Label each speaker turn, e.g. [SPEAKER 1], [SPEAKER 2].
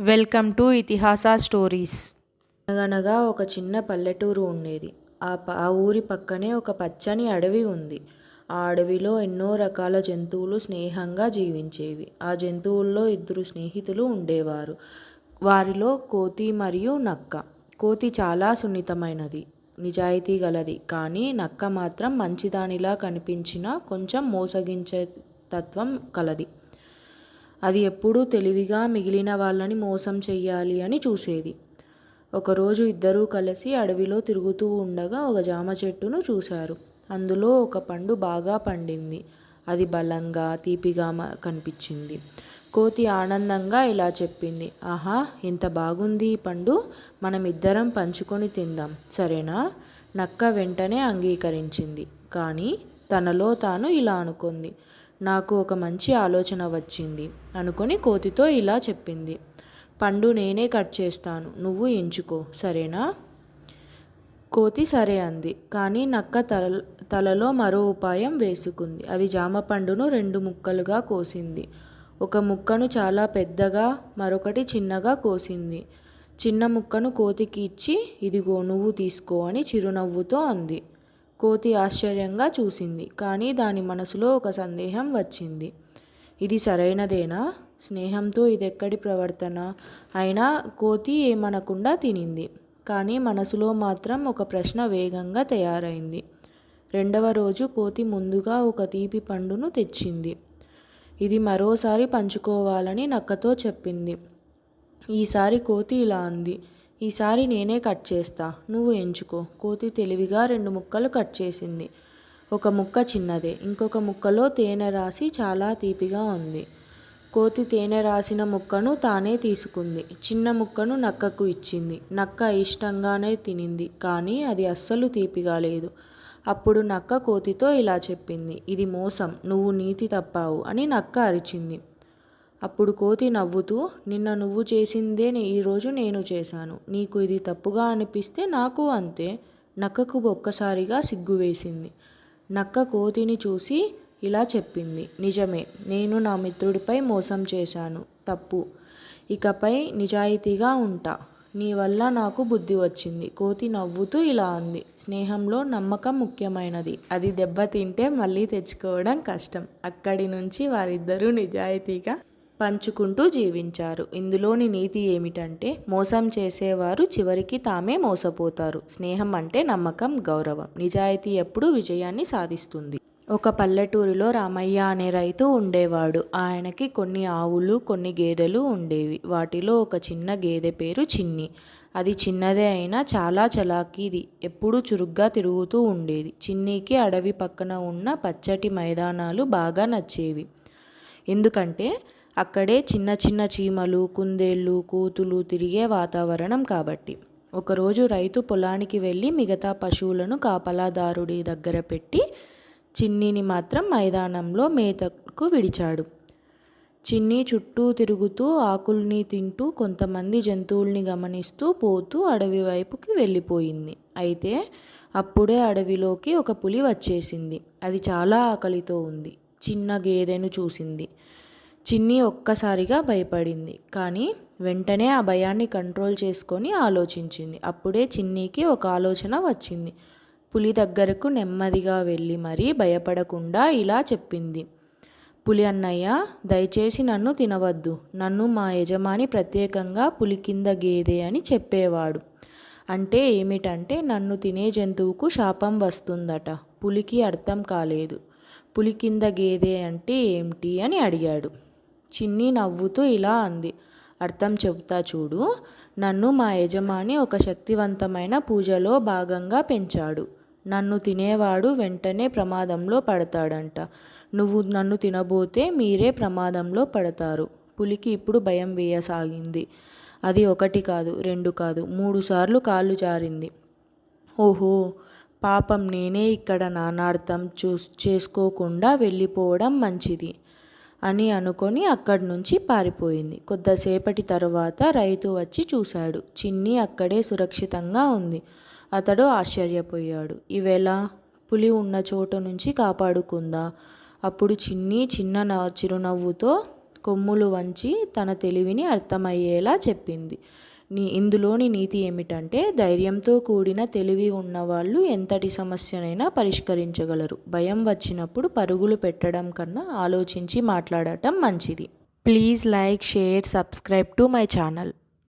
[SPEAKER 1] Welcome to ఇతిహాస stories.
[SPEAKER 2] అనగనగా ఒక చిన్న పల్లెటూరు ఉండేది. ఆ ప ఆ ఊరి పక్కనే ఒక పచ్చని అడవి ఉంది. ఆ అడవిలో ఎన్నో రకాల జంతువులు స్నేహంగా జీవించేవి. ఆ జంతువుల్లో ఇద్దరు స్నేహితులు ఉండేవారు. వారిలో కోతి మరియు నక్క. కోతి చాలా సున్నితమైనది నిజాయితీ గలది. కానీ నక్క మాత్రం మంచిదానిలా కనిపించినా కొంచెం మోసగించే తత్వం కలది. అది ఎప్పుడూ తెలివిగా మిగిలిన వాళ్ళని మోసం చెయ్యాలి అని చూసేది. ఒకరోజు ఇద్దరూ కలిసి అడవిలో తిరుగుతూ ఉండగా ఒక జామ చెట్టును చూశారు. అందులో ఒక పండు బాగా పండింది. అది బలంగా తీపిగా కనిపించింది. కోతి ఆనందంగా ఇలా చెప్పింది. ఆహా ఇంత బాగుంది ఈ పండు. మనం ఇద్దరం పంచుకొని తిందాం. సరేనా? నక్క వెంటనే అంగీకరించింది. కానీ తనలో తాను ఇలా అనుకుంది. నాకు ఒక మంచి ఆలోచన వచ్చింది. అనుకొని కోతితో ఇలా చెప్పింది. పండు నేనే కట్ చేస్తాను. నువ్వు ఎంచుకో. సరేనా? కోతి సరే అంది. కానీ నక్క తల తలలో మరో ఉపాయం వేసుకుంది. అది జామ పండును రెండు ముక్కలుగా కోసింది. ఒక ముక్కను చాలా పెద్దగా మరొకటి చిన్నగా కోసింది. చిన్న ముక్కను కోతికి ఇచ్చి ఇదిగో నువ్వు తీసుకో అని చిరునవ్వుతో అంది. కోతి ఆశ్చర్యంగా చూసింది. కానీ దాని మనసులో ఒక సందేహం వచ్చింది. ఇది సరైనదేనా? స్నేహంతో ఇదెక్కడి ప్రవర్తన? అయినా కోతి ఏమనకుండా తినింది. కానీ మనసులో మాత్రం ఒక ప్రశ్న వేగంగా తయారైంది. రెండవ రోజు కోతి ముందుగా ఒక తీపి పండును తెచ్చింది. ఇది మరోసారి పంచుకోవాలని నక్కతో చెప్పింది. ఈసారి కోతి ఇలా అంది. ఈసారి నేనే కట్ చేస్తా. నువ్వు ఎంచుకో. కోతి తెలివిగా రెండు ముక్కలు కట్ చేసింది. ఒక ముక్క చిన్నదే. ఇంకొక ముక్కలో తేనె రాసి చాలా తీపిగా ఉంది. కోతి తేనె రాసిన ముక్కను తానే తీసుకుంది. చిన్న ముక్కను నక్కకు ఇచ్చింది. నక్క ఇష్టంగానే తినింది. కానీ అది అస్సలు తీపిగా లేదు. అప్పుడు నక్క కోతితో ఇలా చెప్పింది. ఇది మోసం. నువ్వు నీతి తప్పావు అని నక్క అరిచింది. అప్పుడు కోతి నవ్వుతూ నిన్న నువ్వు చేసిందే ఈరోజు నేను చేశాను. నీకు ఇది తప్పుగా అనిపిస్తే నాకు అంతే. నక్కకు ఒక్కసారిగా సిగ్గు వేసింది. నక్క కోతిని చూసి ఇలా చెప్పింది నిజమే నేను నా మిత్రుడిపై మోసం చేశాను. తప్పు. ఇకపై నిజాయితీగా ఉంటా. నీ వల్ల నాకు బుద్ధి వచ్చింది. కోతి నవ్వుతూ ఇలా అంది. స్నేహంలో నమ్మకం ముఖ్యమైనది. అది దెబ్బతింటే మళ్ళీ తెచ్చుకోవడం కష్టం. అక్కడి నుంచి వారిద్దరూ నిజాయితీగా పంచుకుంటూ జీవించారు. ఇందులోని నీతి ఏమిటంటే మోసం చేసేవారు చివరికి తామే మోసపోతారు. స్నేహం అంటే నమ్మకం గౌరవం. నిజాయితీ ఎప్పుడూ విజయాన్ని సాధిస్తుంది. ఒక పల్లెటూరిలో రామయ్య అనే రైతు ఉండేవాడు. ఆయనకి కొన్ని ఆవులు కొన్ని గేదెలు ఉండేవి. వాటిలో ఒక చిన్న గేదె పేరు చిన్ని. అది చిన్నదే అయినా చాలా చలాకీది. ఎప్పుడూ చురుగ్గా తిరుగుతూ ఉండేది. చిన్నికి అడవి పక్కన ఉన్న పచ్చటి మైదానాలు బాగా నచ్చేవి. ఎందుకంటే అక్కడే చిన్న చిన్న చీమలు కుందేళ్ళు కూతులు తిరిగే వాతావరణం కాబట్టి. ఒకరోజు రైతు పొలానికి వెళ్ళి మిగతా పశువులను కాపలాదారుడి దగ్గర పెట్టి చిన్నిని మాత్రం మైదానంలో మేతకు విడిచాడు. చిన్ని చుట్టూ తిరుగుతూ ఆకుల్ని తింటూ కొంతమంది జంతువుల్ని గమనిస్తూ పోతూ అడవి వైపుకి వెళ్ళిపోయింది. అయితే అప్పుడే అడవిలోకి ఒక పులి వచ్చేసింది. అది చాలా ఆకలితో ఉంది. చిన్న గేదెను చూసింది. చిన్ని ఒక్కసారిగా భయపడింది. కానీ వెంటనే ఆ భయాన్ని కంట్రోల్ చేసుకొని ఆలోచించింది. అప్పుడే చిన్నికి ఒక ఆలోచన వచ్చింది. పులి దగ్గరకు నెమ్మదిగా వెళ్ళి మరీ భయపడకుండా ఇలా చెప్పింది. పులి అన్నయ్య దయచేసి నన్ను తినవద్దు. నన్ను మా యజమాని ప్రత్యేకంగా పులి కింద గేదె అని చెప్పేవాడు. అంటే ఏమిటంటే నన్ను తినే జంతువుకు శాపం వస్తుందట. పులికి అర్థం కాలేదు. పులి కింద గేదె అంటే ఏమిటి? అని అడిగాడు. చిన్ని నవ్వుతూ ఇలా అంది. అర్థం చెబుతా చూడు. నన్ను మా యజమాని ఒక శక్తివంతమైన పూజలో భాగంగా పెంచాడు. నన్ను తినేవాడు వెంటనే ప్రమాదంలో పడతాడంట. నువ్వు నన్ను తినబోతే మీరే ప్రమాదంలో పడతారు. పులికి ఇప్పుడు భయం వేయసాగింది. అది ఒకటి కాదు రెండు కాదు మూడు సార్లు కాళ్ళు జారింది. ఓహో! పాపం నేనే ఇక్కడ నానార్థం చూ చేసుకోకుండా వెళ్ళిపోవడం మంచిది. అని అనుకొని అక్కడి నుంచి పారిపోయింది. కొద్దిసేపటి తరువాత రైతు వచ్చి చూశాడు. చిన్ని అక్కడే సురక్షితంగా ఉంది. అతడు ఆశ్చర్యపోయాడు. ఈవేళ పులి ఉన్న చోట నుంచి కాపాడుకుందా అప్పుడు చిన్ని చిన్న న- చిరునవ్వుతో కొమ్ములు వంచి తన తెలివిని అర్థమయ్యేలా చెప్పింది. నీ ఇందులోని నీతి ఏమిటంటే ధైర్యంతో కూడిన తెలివి ఉన్నవాళ్ళు ఎంతటి సమస్యనైనా పరిష్కరించగలరు. భయం వచ్చినప్పుడు పరుగులు పెట్టడం కన్నా ఆలోచించి మాట్లాడటం మంచిది.
[SPEAKER 1] Please like share subscribe to my channel.